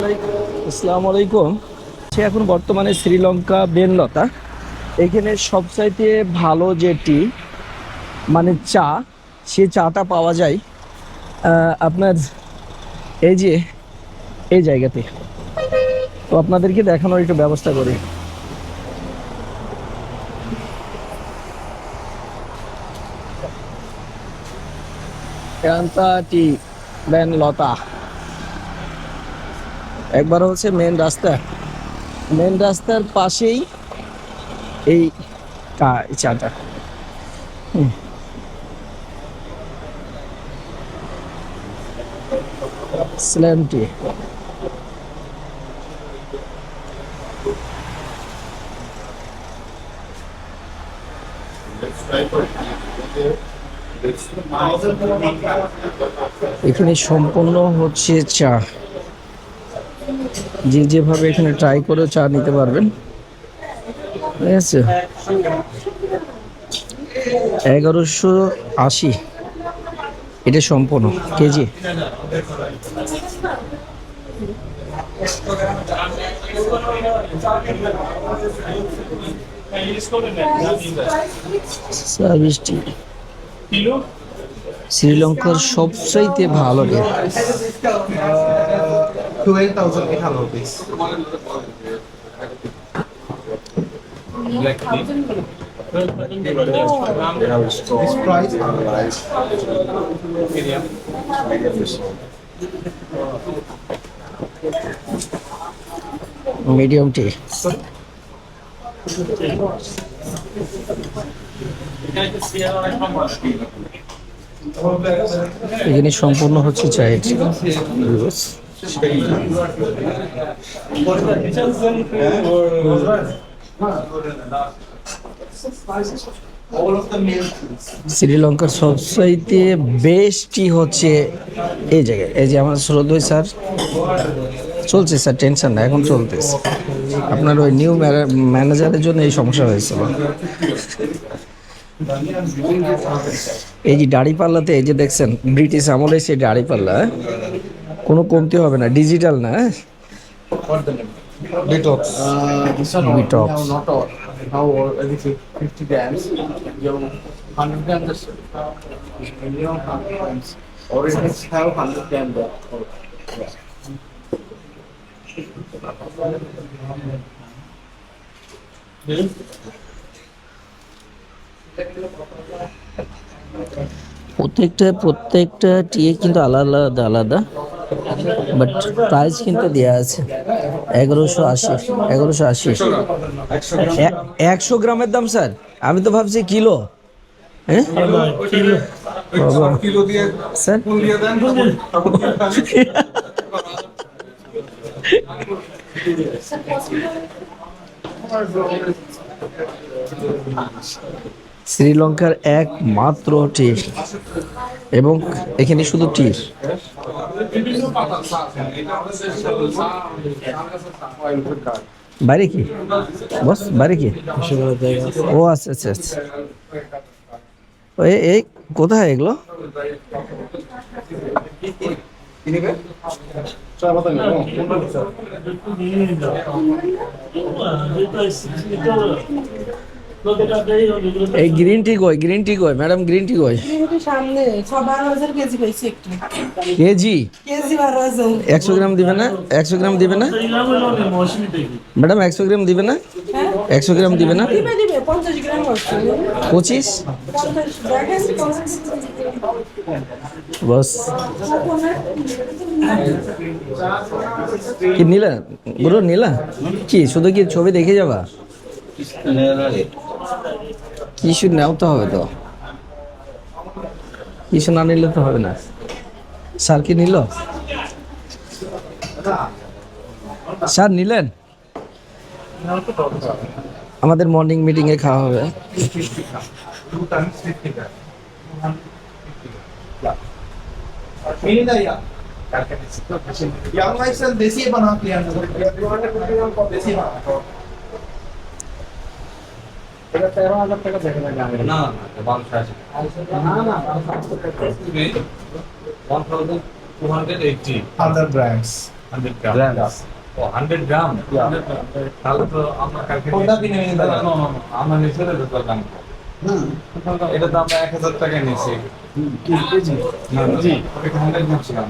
আসসালামু আলাইকুম। সে এখন বর্তমানে শ্রীলঙ্কা বেনলতা। এখানে সবচাইতে ভালো যেটি মানে চা, সে চাটা পাওয়া যায় আপনার এই যে, এই জায়গাতে। তো আপনাদেরকে দেখানোর একটু ব্যবস্থা করি। টি বেনলতা। একবার হচ্ছে মেন রাস্তা। মেন রাস্তার পাশেই এই চাটা। হুম। স্ল্যাম এখানে সম্পূর্ণ হচ্ছে চা। যে যেভাবে এখানে ট্রাই করে চা নিতে পারবেন। ঠিক আছে? এগারোশো আশি। এটা সম্পূর্ণ, কেজি। শ্রীলঙ্কার সবচাইতে ভালো রে Twelve thousand eight hundred rupees. This price medium টি এখানে সম্পূর্ণ হচ্ছে চায়ের শ্রীলঙ্কার সবচাইতে বেস্টই হচ্ছে এই জায়গায়। এই যে আমার শ্রদ্ধই স্যার। চলছে স্যার, টেনশন না এখন চলতেছে। আপনার ওই নিউ ম্যানেজারের জন্য এই সমস্যা হয়েছিল এই যে দাড়ি পাল্লাতে এই যে দেখছেন, ব্রিটিশ আমলে সেই দাড়ি পাল্লা হ্যাঁ? কোনো কমতি হবে না ডিজিটাল না হ্যাঁ? প্রত্যেকটা প্রত্যেকটা টিয়ে কিন্তু আলাদা আলাদা আলাদা। বাট প্রাইস কিন্তু দেওয়া আছে। এগারোশো আশি এগারোশো আশি। একশো গ্রামের দাম, স্যার। আমি তো ভাবছি কিলো। হ্যাঁ? শ্রীলঙ্কার একমাত্র টি এবং এখানে শুধু টি বাইরে কি? বস বাইরে কি? ও আচ্ছা আচ্ছা আচ্ছা। এই কোথায় এগুলো? এই গ্রিন টি কই গ্রিন টি কই ম্যাডাম গ্রিন টি কই? একটু সামনে ছ বারো হাজার কেজি পাইছি একটু। কেজি? কেজি বারো হাজার। একশো গ্রাম দিবে না? একশো গ্রাম দিবে না? ম্যাডাম একশো গ্রাম দিবে না? হ্যাঁ? একশো গ্রাম দিবে না? দিবে দিবে গ্রাম পঁচিশ? পঞ্চাশ বস। কি নিলা? গুরু নিলা? কি শুধু কি ছবি দেখে যাবা? কিছু নেও তো হবে তো। কিছু না নিলে তো হবে না। স্যার কি নিল? স্যার নিলেন? আমাদের মর্নিং মিটিং এ খাওয়া হবে। Two times এটা তেরো হাজার টাকা দেখে না গ্রামে না না আছে না না one thousand two hundred eighty hundred grams hundred gram ও হান্ড্রেড গ্রাম তাহলে তো আমরা কালকে আমরা দাম। এটা তো আমরা এক হাজার টাকা নিয়েছি। না, না, জি হান্ড্রেড নিচ্ছিলাম